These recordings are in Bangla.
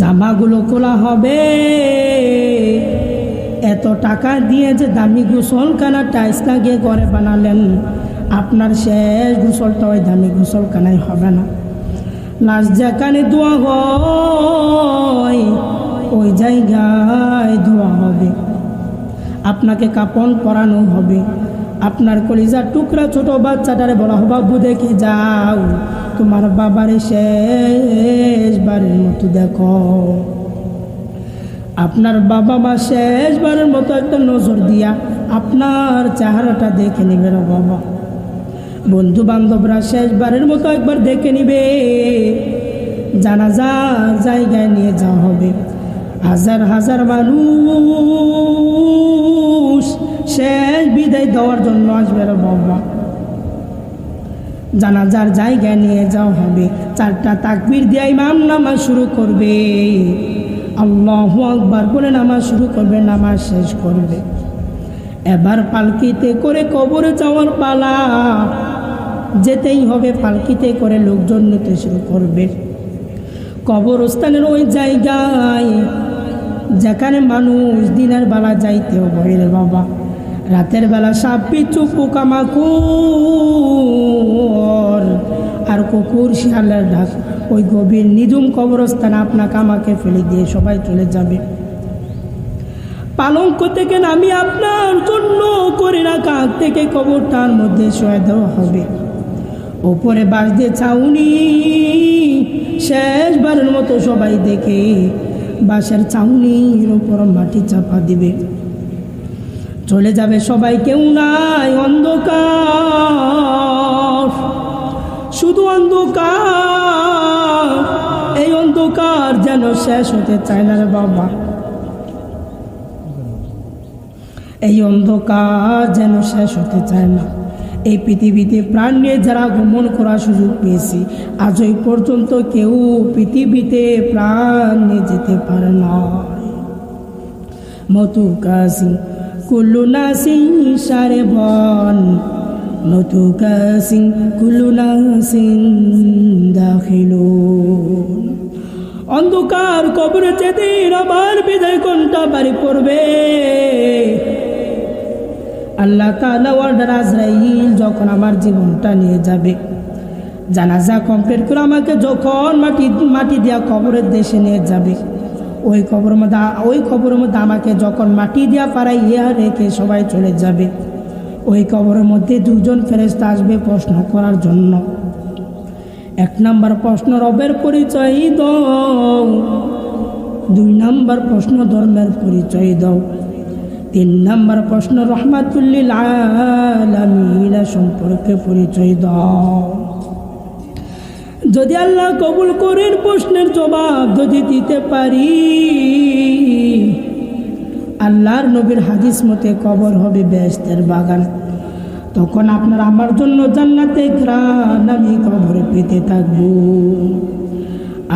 জামাগুলো খোলা হবে। এত টাকা দিয়ে যে দামি গোসলখানা টাইস লাগিয়ে ঘরে বানালেন, আপনার শেষ গোসলটা ওই দামি গোসলখানায় হবে না। লাশ যেখানে দোয়া হয়, ওই জায়গায় ধোয়া হবে। আপনাকে কাপন পরানো হবে। আপনার কলিজার টুকরা ছোট বাচ্চাটারে বলা হবে দেখে যাও? তোমার বাবার শেষবারের মতো দেখো। আপনার বাবা মা শেষবারের মতো একটা নজর দিয়া আপনার চেহারাটা দেখে নেবে রে বাবা। বন্ধু বান্ধবরা শেষবারের মতো একবার দেখে নিবে। জানাজার জায়গায় নিয়ে যাওয়া হবে। হাজার হাজার মানুষ শেষ বিদায় দেওয়ার জন্য আসবে রে বাবা। জানাজার জায়গায় নিয়ে যাওয়া হবে। চারটা তাকবির দিয়ে ইমাম নামাজ শুরু করবে। আল্লাহ আকবার বলে নামাজ শুরু করবে, নামাজ শেষ করবে। এবার পালকিতে করে কবরে যাওয়ার পালা। যেতেই হবে পালকিতে করে লোকজন নিতে শুরু করবে। কবরস্থানের ওই জায়গায় যেখানে মানুষ দিনের বেলা যাইতেও ভয়ের বাবা। রাতের বেলা সাপ পিছু পোকামাকুর আর কুকুর শিয়ালের ডাক ওই গভীর নিধুম কবরস্থানে আপনাকে আমাকে ফেলে দিয়ে সবাই চলে যাবে। পালঙ্ক থেকে নামি আপনার জন্য করে রাখা আগ থেকে কবরটার মধ্যে শোয়া দেওয়া হবে। ওপরে বাস দিয়ে ছাউনি শেষবারের মতো সবাই দেখে বাসের ছাউনির ওপর মাটি চাপা দিবে। চলে যাবে সবাই, কেউ নাই অন্ধকার। শুধু অন্ধকার, এই অন্ধকার যেন শেষ হতে চায় না রে বাবা। এই অন্ধকার যেন শেষ হতে চায় না। এই পৃথিবীতে প্রাণ নিয়ে যারা ভ্রমণ করার সুযোগ পেয়েছি, আজ ওই পর্যন্ত কেউ পৃথিবীতে প্রাণ নিয়ে যেতে পারে না মতু কাসি কুল্লু নাসি সারে বন মতু কাসি কুল্লু নাসি দাখিলুন অন্ধকার কবরে যেদিন আমার বিদায় কোনটা বাড়ি পড়বে, আল্লাহ তাআলা অর্ডার আজরাইল যখন আমার জীবনটা নিয়ে যাবে। জানাজা কমপ্লিট করে আমাকে যখন মাটি মাটি দিয়া কবরের দেশে নিয়ে যাবে। ওই কবর মধ্যে ওই কবরের মধ্যে আমাকে যখন মাটি দিয়া পাড়াই ইয়া রেখে সবাই চলে যাবে, ওই কবরের মধ্যে দুজন ফেরেস্তা আসবে প্রশ্ন করার জন্য। এক নাম্বার প্রশ্ন, রবের পরিচয় দাও। দুই নাম্বার প্রশ্ন, ধর্মের পরিচয় দাও। তিন নাম্বার প্রশ্ন রহমাতুল্লিল সম্পর্কে পরিচয় দাও। যদি আল্লাহ কবুল করেন প্রশ্নের জবাব যদি দিতে পারি, আল্লাহর নবীর হাদিস মতে কবর হবে বেস্তের বাগান। তখন আপনার আমার জন্য জান্নাতে গ্রান আমি কবরে পেতে থাকব।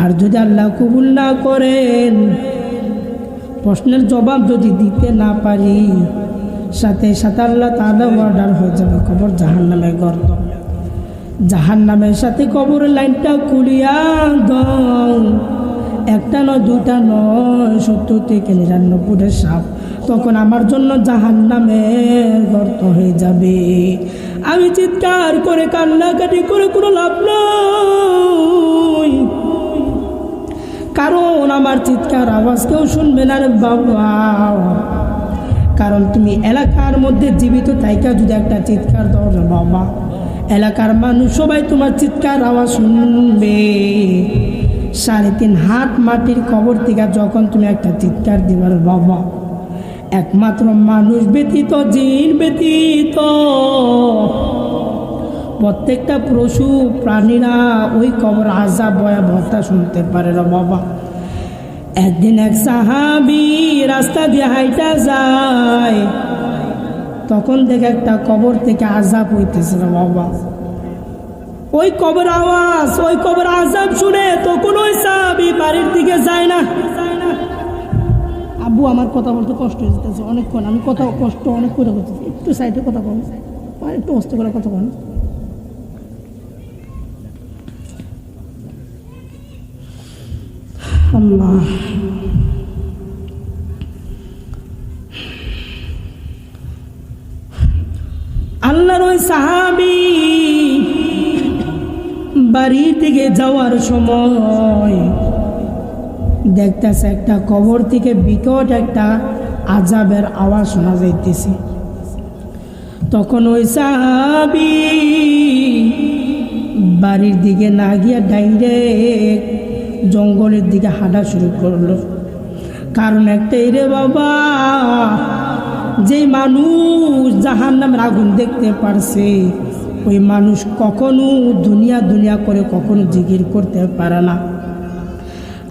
আর যদি আল্লাহ কবুল না করেন, প্রশ্নের জবাব যদি দিতে না পারি, সাথে সাথে আল্লাহ তাহলে অর্ডার হয়ে যাবে কবর জাহান নামে গর্ত। জাহান নামের সাথে কবরের লাইনটা কুলিয়া দাও। একটা নয় দুটা নয়, সত্তর থেকে নিরানব্বইটা সাপ তখন আমার জন্য জাহান নামের গর্ত হয়ে যাবে। আমি চিৎকার করে, কান্নাকাটি করে, কোনো লাভ নয়। কারণ আমার চিৎকার আওয়াজ কেউ শুনবে না রে বাবা। কারণ তুমি এলাকার মধ্যে জীবিত তাইকা যদি একটা চিৎকার দাও বাবা। এলাকার মানুষ সবাই তোমার চিৎকার আওয়াজ শুনবে। সাড়ে তিন হাত মাটির কবর থেকে যখন তুমি একটা চিৎকার দিবার বাবা, একমাত্র মানুষ ব্যতীত, জিন ব্যতীত প্রত্যেকটা পশু প্রাণীরা ওই কবর আজাব ভয়াবহতা শুনতে পারে রে বাবা। একদিন এক সাহাবি রাস্তা দিয়ে হাইটা যায় তখন দেখে একটা কবর থেকে আজাব হইতেছে রে বাবা। ওই কবর আওয়াজ, ওই কবর আজাব শুনে তখন ওই সাহাবি বাড়ির দিকে যায় না। আব্বু, আমার কথা বলতে কষ্ট হয়ে যেতেছে অনেকক্ষণ আমি কথা, কষ্ট অনেক করে করতেছি একটু সাইডে কথা কম একটু অস্ত করে কথা কম আল্লাহ। বাড়ির থেকে যাওয়ার সময় দেখতেছে একটা কবর থেকে বিকট একটা আজাবের আওয়াজ শোনা যাইতেছে। তখন ওই সাহাবি বাড়ির দিকে না গিয়া ডাইরেক্ট জঙ্গলের দিকে হাঁটা শুরু করল। কারণ একটাই রে বাবা, যে মানুষ জাহান নামের আগুন দেখতে পারছে ওই মানুষ কখনো দুনিয়া দুনিয়া করে কখনো জিকির করতে পারে না।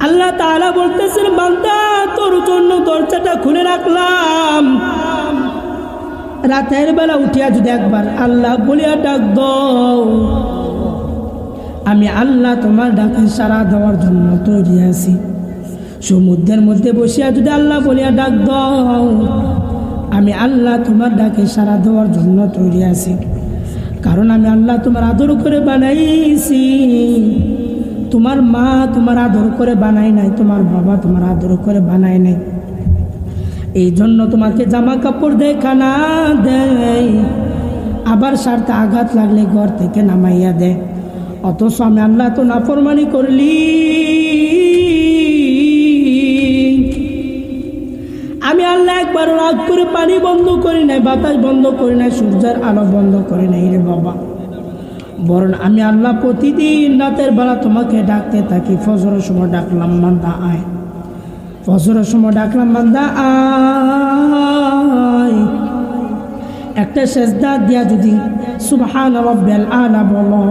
আল্লাহ তাআলা বলতেছেন, বান্দা, তোর জন্য দরজাটা খুলে রাখলাম। রাতের বেলা উঠিয়া যদি একবার আল্লাহ বলিয়া ডাক দাও, আমি আল্লাহ তোমার ডাকে সারা দেওয়ার জন্য তৈরি আছি। সমুদ্রের মধ্যে বসিয়া যদি আল্লাহ বলিয়া ডাক আমি আল্লাহ তোমার ডাকে সারা দেওয়ার জন্য তৈরি আছি। কারণ আমি আল্লাহ তোমার আদর করে বানাইছি। তোমার মা তোমার আদর করে বানাই নাই, তোমার বাবা তোমার আদর করে বানাই নাই। এই জন্য তোমাকে জামা কাপড় দেয়, খানা দেয়। আবার সারতে আঘাত লাগলে ঘর থেকে নামাইয়া দেয়। অথচ আমি আল্লাহ তো নাফরমানি করলি। আমি আল্লাহ একবার রাগ করে পানি বন্ধ করি নাই, বাতাস বন্ধ করি নাই, সূর্যের আলো বন্ধ করি নাই রে বাবা। বরং আমি আল্লাহ প্রতিদিন রাতের বেলা তোমাকে ডাকতে থাকি, ফজরের সময় ডাকলাম মান্দা আয়। ফজরের সময় ডাকলাম মান্দা আয়। একটা সেজদা দিয়া যদি সুবহান রব্বাল আলা বলো,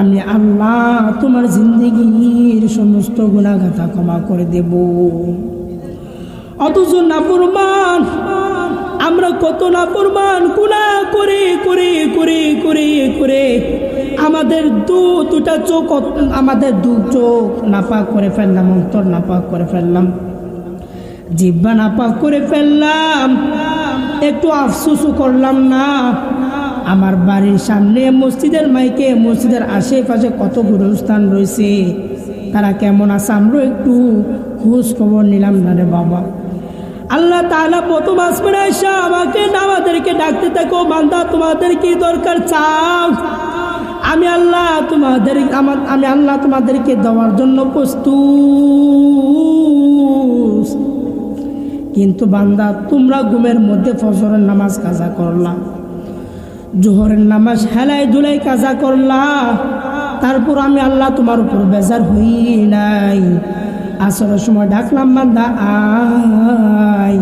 আমি আল্লাহ তোমার জিন্দগির সমস্ত গুণাগাথা ক্ষমা করে দেব। অথচ নাফরমান, আমরা কত নাফরমান গুণা করে করে করে করে করে আমাদের দু, দুটা চোখ আমাদের দু চোখ নাপাক করে ফেললাম, অন্তর নাপাক করে ফেললাম, জিব্বা নাপাক করে ফেললাম, একটু আফসুসও করলাম না। আমার বাড়ির সামনে মসজিদের মাইকে, মসজিদের আশেপাশে কত গুরুস্থান রয়েছে, তারা কেমন আছে? আমরা একটু খোঁজ খবর নিলাম না রে বাবা। আল্লাহ তাআলা প্রথম আসবেন আয়সা আমাকে আমাদেরকে ডাকতে থাকো, বান্দা, তোমাদের কি দরকার চাও? আমি আল্লাহ তোমাদের, আমার, আমি আল্লাহ তোমাদেরকে দেওয়ার জন্য প্রস্তুত। কিন্তু বান্দা, তোমরা ঘুমের মধ্যে ফজরের নামাজ কাজা করলা, জোহরের নামাজ হেলাই ধুলাই কাজা করলা, তারপর আমি আল্লাহ তোমার উপর বেজার হই নাই। আসরের সময় ডাকলাম, বান্দা, আয়।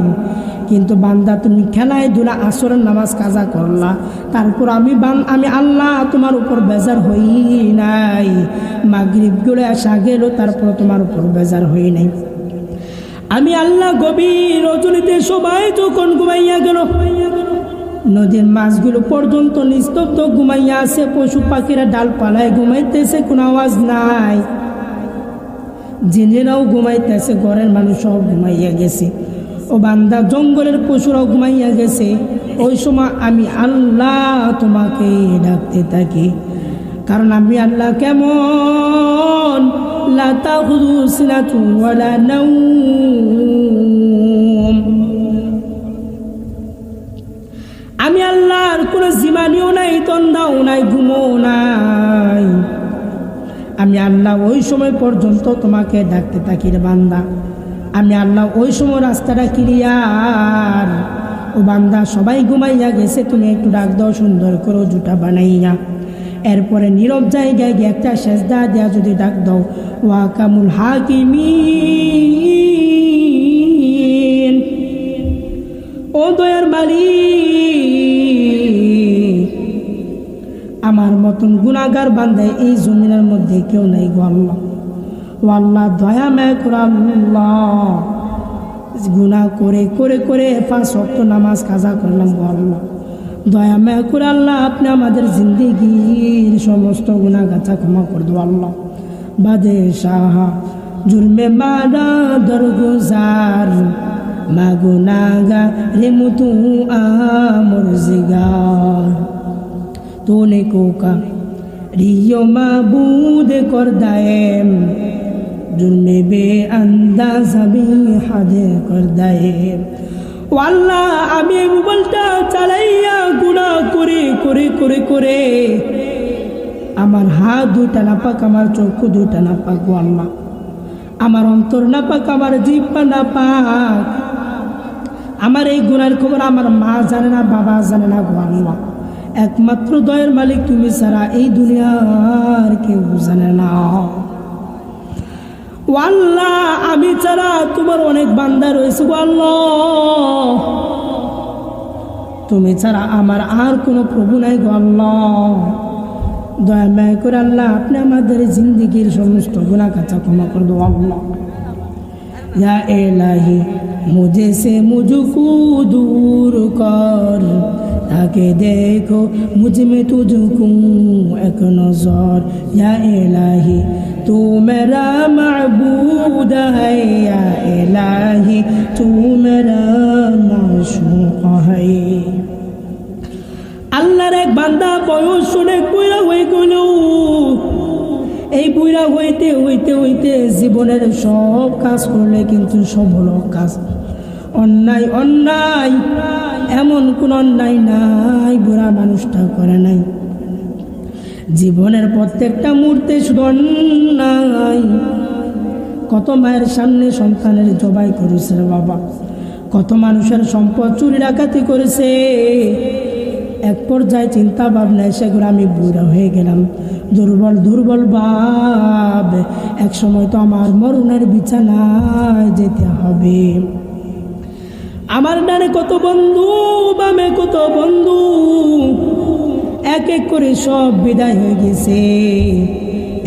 কিন্তু বান্দা, তুমি খেলায় ধুলা আসরের নামাজ কাজা করলা। তারপর আমি বান আমি আল্লাহ তোমার উপর বেজার হই নাই। মাগরিবগুলো আসা গেল, তারপর তোমার উপর বেজার হই নাই। আমি আল্লাহ গভীর রজনীতে সবাই যখন ঘুমাইয়া গেল, নদীর মাছগুলো পর্যন্ত নিস্তব্ধ ঘুমাইয়া আছে, পশু পাখিরা ডালপালায় ঘুমাইতেছে, কোনো আওয়াজ নাই। জিনেরাও ঘুমাইতেছে, ঘরের মানুষ সব ঘুমাইয়া গেছে। ও বান্দা, জঙ্গলের পশুরাও ঘুমাইয়া গেছে। ওই সময় আমি আল্লাহ তোমাকে ডাকতে থাকি। কারণ আমি আল্লাহ কেমন? আমি আল্লাহর কোনো জিমানিও নাই, তন্দাও নাই, ঘুমও নাই। আমি আল্লাহ ওই সময় পর্যন্ত তোমাকে ডাকতে থাকি রে বান্দা। আমি আল্লাহ ওই সময় রাস্তাটা ক্লিয়ার। ও বান্দা, সবাই ঘুমাইয়া গেছে, তুমি একটু ডাক দাও, সুন্দর করে জুটা বানাইয়া। এরপরে নীরব জায়গায় গিয়ে একটা সেজদা দেয়া যদি ডাক দাও, ওয়াকামুল হাকিমি ও দয়ার মালিক। আমার মতন গুণাগার বান্ধায় এই জমিনের মধ্যে কেউ নাই গো আল্লাহ। ও আল্লাহ দয়া মেয় করে গুণা করে করে করে পাঁচ শক্ত নামাজ কাজা করলাম গো আল্লাহ। দয়া মেয় করে আল্লাহ, আপনি আমাদের জিন্দিগির সমস্ত গুণা গাছা ক্ষমা করে দো আল্লাহ। বাদে সাহা জুলমে মারা দরগুজার মাগুনাগা রে মুতু আমর জিগার তোনে কোকা রিয় মাবুদ কর দায়েম जुर्म बे अंदाज भी हद कर दे আল্লাহ আমি এই মোবাইলটা চালাইয়া গুণা করে করে করে করে আমার হাত দুইটা না পাক আমার চক্ষু দুইটা না পাক গো আল্লাহ আমার অন্তর না পাক আমার জিব্বা না পাক আমার এই গুণার খবর আমার মা জানে না বাবা জানে না গো আল্লাহ একমাত্র দয়ের মালিক তুমি ছাড়া এই দুনিয়ার কেউ জানে না। ও আল্লাহ আমি ছাড়া তোমার অনেক বান্দা রয়েছে তুমি ছাড়া আমার আর কোনো প্রভু নাই গো দয়া মায় করে আল্লাহ, আপনি আমাদের জিন্দিগির সমস্ত গুণা কাছা ক্ষমা করে দো আল্লাহ। या एलाही मुझे से मुझको दूर कर। ताकि देखो मुझमें तुझको एक नज़र। या एलाही तू मेरा महबूद है, या इलाही। এই বুড়া হইতে হইতে হইতে জীবনের সব কাজ করলে কিন্তু সব হলো কাজ। অন্যায় অন্যায়, এমন কোন অন্যায় নাই, বুড়া মানুষটা করে নাই। জীবনের প্রত্যেকটা মুহূর্তে শুধু অন্যায়। কত মায়ের সামনে সন্তানের জবাই করেছে বাবা। কত মানুষের সম্পদ চুরি ডাকাতি করেছে। এক পর্যায়ে চিন্তা ভাবনা সেগুলো আমি বুড়া হয়ে গেলাম। দুর্বল দুর্বল ভাব এক সময় তো আমার মরণের বিছানায় যেতে হবে। আমার ডানে কত বন্ধু, বামে কত বন্ধু, এক এক করে সব বিদায় হয়ে গেছে।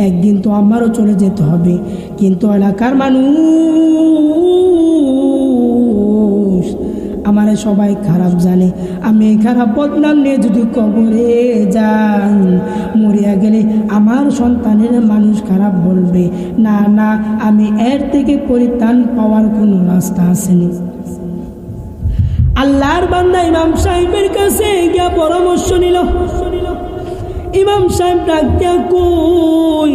একদিন তো আমারও চলে যেতে হবে, কিন্তু এলাকার মানুষ আমারে সবাই খারাপ জানে। আমি খারাপ বদনাম নিয়ে যদি কবরে যাই, মরিয়া গেলে আমার সন্তানের মানুষ খারাপ বলবে। না না, আমি এর থেকে পরিত্রাণ পাওয়ার কোনো রাস্তা আসেনি। আল্লাহর বান্দা ইমাম সাহেবের কাছে গিয়া পরামর্শ নিল। ইমাম সাহেব ডাক দিয়া কই,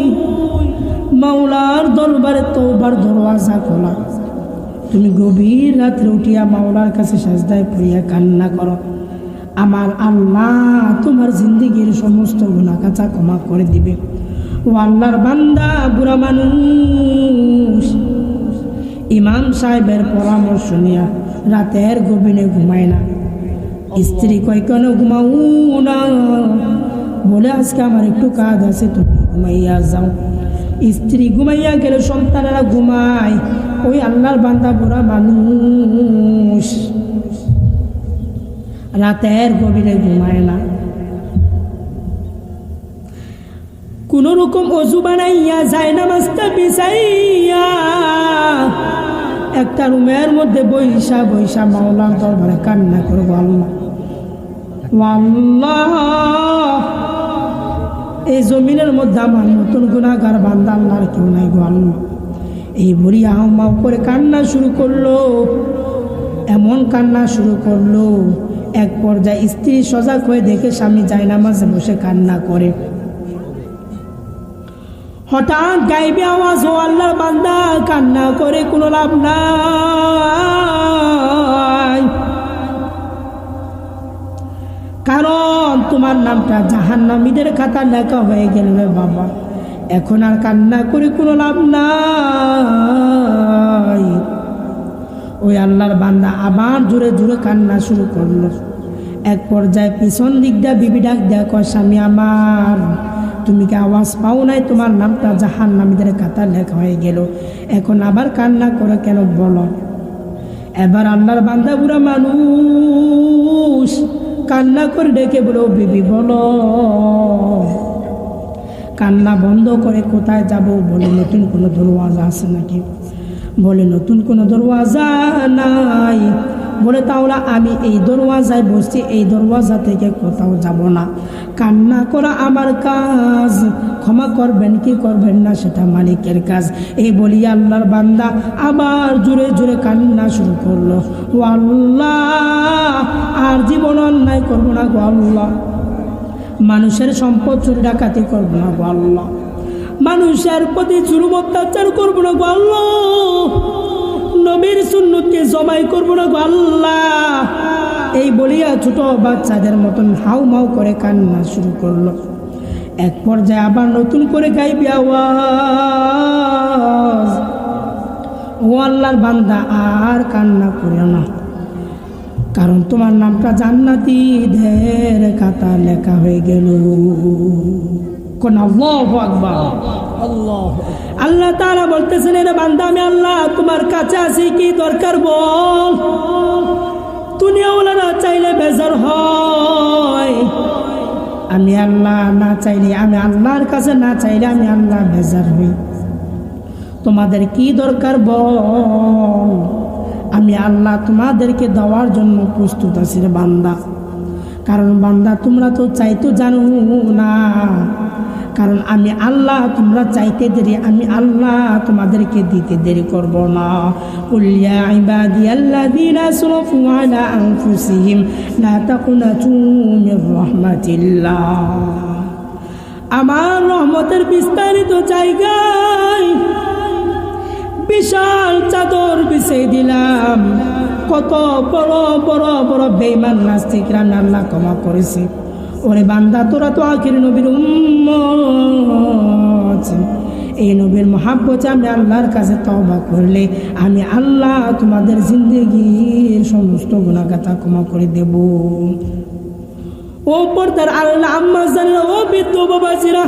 মাওলার দরবারে তোবার দরওয়াজা খোলা। তুমি গভীর রাত্রে উঠিয়া মাওলার কাছে সাজদায় পড়িয়া কান্না করো। আমার আল্লাহ তোমার জিন্দিগির সমস্ত গুণা কাচা ক্ষমা করে দিবে। ও আল্লাহর বান্দা, বুড়া মানুষ, ইমাম সাহেবের পরামর্শ নিয়া রাতের গভীরে ঘুমায় না। স্ত্রী কয়, কেন ঘুমাও না? বলে, আজকে আমার একটু কাজ আছে, তুমি ঘুমাইয়া যাও। স্ত্রী ঘুমাইয়া গেলে সন্তানেরা ঘুমায়। ওই আল্লাহর বান্দা বুড়া মানুষ। রাতের গভীরে ঘুমায় না। কোন রকম অজু বানাইয়া যায় নামাজটা বিছাইয়া একটা রুমের মধ্যে বৈশা বৈশা মাওলার দরবারে কান্না করব আল্লাহ। আল্লাহ এই জমিনের মধ্যে আমার নতুন গুণাগার বান্দা আল্লাহর কেউ নাই গো আল্লাহ। এই বুড়ি আহমাও করে কান্না শুরু করল, এমন কান্না শুরু করল, এক পর্যায়ে স্ত্রী সজাগ হয়ে দেখে স্বামী যায় নামাজে বসে কান্না করে। হঠাৎ গাইবে আওয়াজ, ও আল্লাহর বান্দা, কান্না করে কোনো লাভ নাই। কারণ তোমার নামটা জাহান্নামীদের খাতা লেখা হয়ে গেল বাবা। এখন আর কান্না করে কোনো লাভ নাই। ওই আল্লাহর বান্দা আবার জোরে জোরে কান্না শুরু করল। এক পর্যায়ে পিছন দিকটা বিবি ডাক দেখো স্বামী আমার, তুমি কি আওয়াজ পাও নাই? তোমার নামটা জাহান নামীদের কাতা লেখা হয়ে গেল। এখন আবার কান্না করে কেন বলো? এবার আল্লাহর বান্দা বুড়া মানুষ কান্না করে ডেকে বলো, বিবি বলো কান্না বন্ধ করে কোথায় যাব বলে নতুন কোনো দরওয়াজা আছে নাকি? বলে, নতুন কোনো দরওয়াজা নাই। বলে তাহলে আমি এই দরওয়াজায় বসছি, এই দরওয়াজা থেকে কোথাও যাব না। কান্না করা আমার কাজ। ক্ষমা করবেন, কি করবেন না সেটা মালিকের কাজ। এই বলি আল্লাহর বান্দা আবার জোরে জোরে কান্না শুরু করল। ও আল্লাহ, আর জীবন অন্যায় করব না গো আল্লাহ। মানুষের সম্পদ চুরি ডাকাতি করব না গো মানুষের প্রতি চুরুম অত্যাচার করব না গো নবীর সুন্নতকে জমাই করব না গো এই বলিয়া ছোট বাচ্চাদের মতন হাউ মাউ করে কান্না শুরু করল। এক পর্যায়ে আবার নতুন করে গাইবি আওয়াজ। ও আল্লাহর বান্দা আর কান্না করে না। কারণ তোমার নামটা জান্নাতি ঢের খাতা লেখা হয়ে গেল। কোন আল্লাহ আকবার। আল্লাহ তারা বলতেছেন রে বান্দা আমি আল্লাহ তোমার কাছে আছি কি দরকার বল? দুনিয়াওয়ালারা চাইলে বেজার হয়। আমি আল্লাহ না চাইলে আমি আল্লাহর কাছে না চাইলে আমি আল্লাহ বেজার হই। তোমাদের কি দরকার বল? আমি আল্লাহ তোমাদেরকে দেওয়ার জন্য প্রস্তুত আছি রে বান্দা। কারণ বান্দা, তোমরা তো চাইতো জানো না। কারণ আমি আল্লাহ, তোমরা চাইতে দেরি, আমি আল্লাহ তোমাদেরকে দিতে দেরি করব না। রাহমাতিল্লাহ। আমার রহমতের বিস্তারিত জায়গায় বিশাল চাদর বিছিয়ে দিলাম। কত বড় বড় বড় বেইমান নাস্তিকরা আল্লাহ ক্ষমা করেছে। ওরে বান্দা, তোরা তো আখির নবীর উম্মত। এই নবীর মহাব্বতে আমি আল্লাহর কাছে তবা করলে আমি আল্লাহ তোমাদের জিন্দগির সমস্ত গুণাগাতা ক্ষমা করে দেব। ও পর্দার আল্লাহ, আম্মা জানেন ও বিদ্য বাবাজিরা।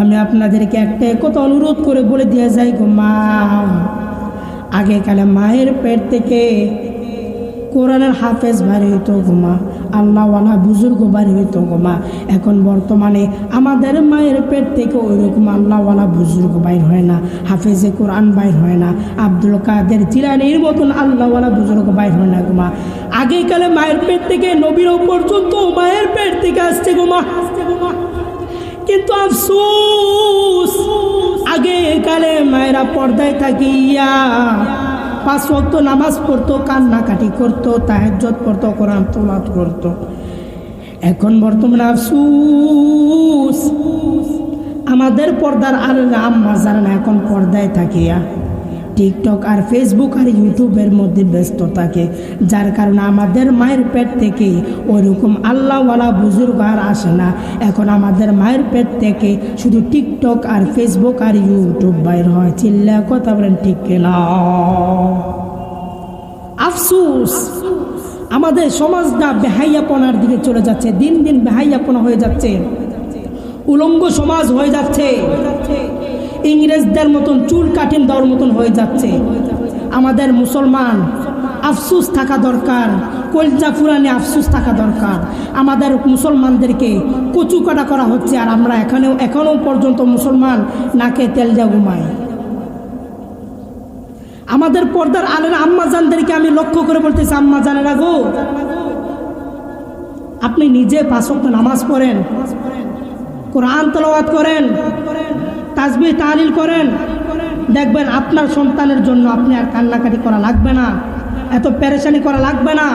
আমি আপনাদেরকে একটা কথা অনুরোধ করে বলে দিয়ে যাই গো মা। আগেকালে মায়ের পেট থেকে কোরআনের হাফেজ বাড়ি হইতো গোমা আল্লাহওয়ালা বুজুর্গ বাড়ি হইতো গোমা এখন বর্তমানে আমাদের মায়ের পেট থেকে ওইরকম আল্লাহওয়ালা বুজুর্গ বাইর হয় না, হাফেজে কোরআন বাইর হয় না, আব্দুল কাদের জিলানির মতন আল্লাহওয়ালা বুজুর্গ বাইর হয় না গোমা আগেকালে মায়ের পেট থেকে নবীর পর্যন্ত মায়ের পেট থেকে আসছে গোমা আসছে গোমা কিন্তু আফসুস। আগে কালে মায়েরা পর্দায় থাকিয়া পাঁচ ওয়াক্ত নামাজ পড়তো, কান্নাকাটি করতো তাহাজ্জত পড়তো, কোরআন তোলাত করতো। এখন বর্তমানে আফসুস। আমাদের পর্দার আর আম্মা যারা না, এখন পর্দায় থাকিয়া। টিকটক আর ফেসবুক আর ইউটিউবের মধ্যে ব্যস্ত থাকে যার কারণে আমাদের মায়ের পেট থেকে ওইরকম আল্লাহওয়ালা বুজুর্গ আর আসে না। এখন আমাদের মায়ের পেট থেকে শুধু টিকটক আর ফেসবুক আর ইউটিউব বাইর হয়। চিল্লা, কথা বলেন, ঠিক কিনা? আফসুস! আমাদের সমাজটা বেহাইয়াপনার দিকে চলে যাচ্ছে, দিন দিন বেহাইয়াপনা হয়ে যাচ্ছে। উলঙ্গ সমাজ হয়ে যাচ্ছে। ইংরেজদের মতন চুল কাটিন দেওয়ার মতন হয়ে যাচ্ছে। আমাদের মুসলমান, আফসুস থাকা দরকার, কলজা ফুরানে আফসুস থাকা দরকার। আমাদের মুসলমানদেরকে কচু কাটা করা হচ্ছে আর আমরা এখানেও, এখনও পর্যন্ত মুসলমান নাকে তেল যা ঘুমাই। আমাদের পর্দার আলের আম্মা জানদেরকে আমি লক্ষ্য করে বলতেছি, আম্মা জানেরা গো, আপনি নিজে পাঁচক্ত নামাজ পড়েন, কোরআন তলাওয়াত করেন তাজবি তালিল করেন। দেখবেন আপনার সন্তানের জন্য আপনি আর কান্নাকাটি করা লাগবে না। এত পেরেশানি করা লাগবে না।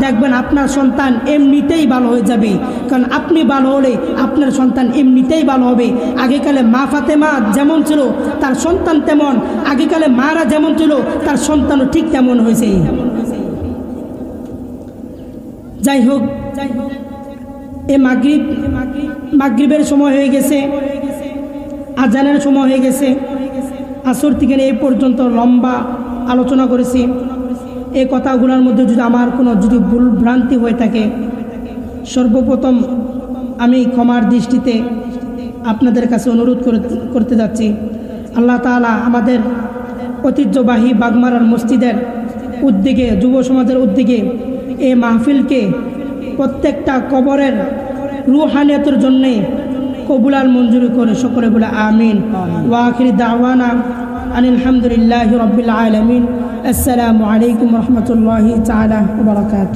দেখবেন আপনার সন্তান এমনিতেই ভালো হয়ে যাবে। কারণ আপনি ভালো হলে আপনার সন্তান এমনিতেই ভালো হবে। আগেকালে মা ফাতেমা যেমন ছিল, তার সন্তান তেমন। আগেকালে মারা যেমন ছিল, তার সন্তানও ঠিক তেমন হয়েছে। যাই হোক যাই হোক এ মাগরিব, মাগরিবের সময় হয়ে গেছে। আজানের সময় হয়ে গেছে। আসর থেকে এই পর্যন্ত লম্বা আলোচনা করেছি। এই কথাগুলোর মধ্যে যদি আমার কোনো যদি ভুল ভ্রান্তি হয়ে থাকে, সর্বপ্রথম আমি ক্ষমার দৃষ্টিতে আপনাদের কাছে অনুরোধ করতে যাচ্ছি। আল্লাহ তালা আমাদের ঐতিহ্যবাহী বাগমারার মসজিদের উদ্যোগে, যুব সমাজের উদ্যোগে এই মাহফিলকে প্রত্যেকটা কবরের রুহানিয়তের জন্যে কবুলাল মঞ্জুরি করে, সকলে বলে আমিন। ওয়াখির দাওয়ানা আলহামদুলিল্লাহ রবিল আলমিন। আসসালামু আলাইকুম রহমতুল্লাহ তালা বারকাত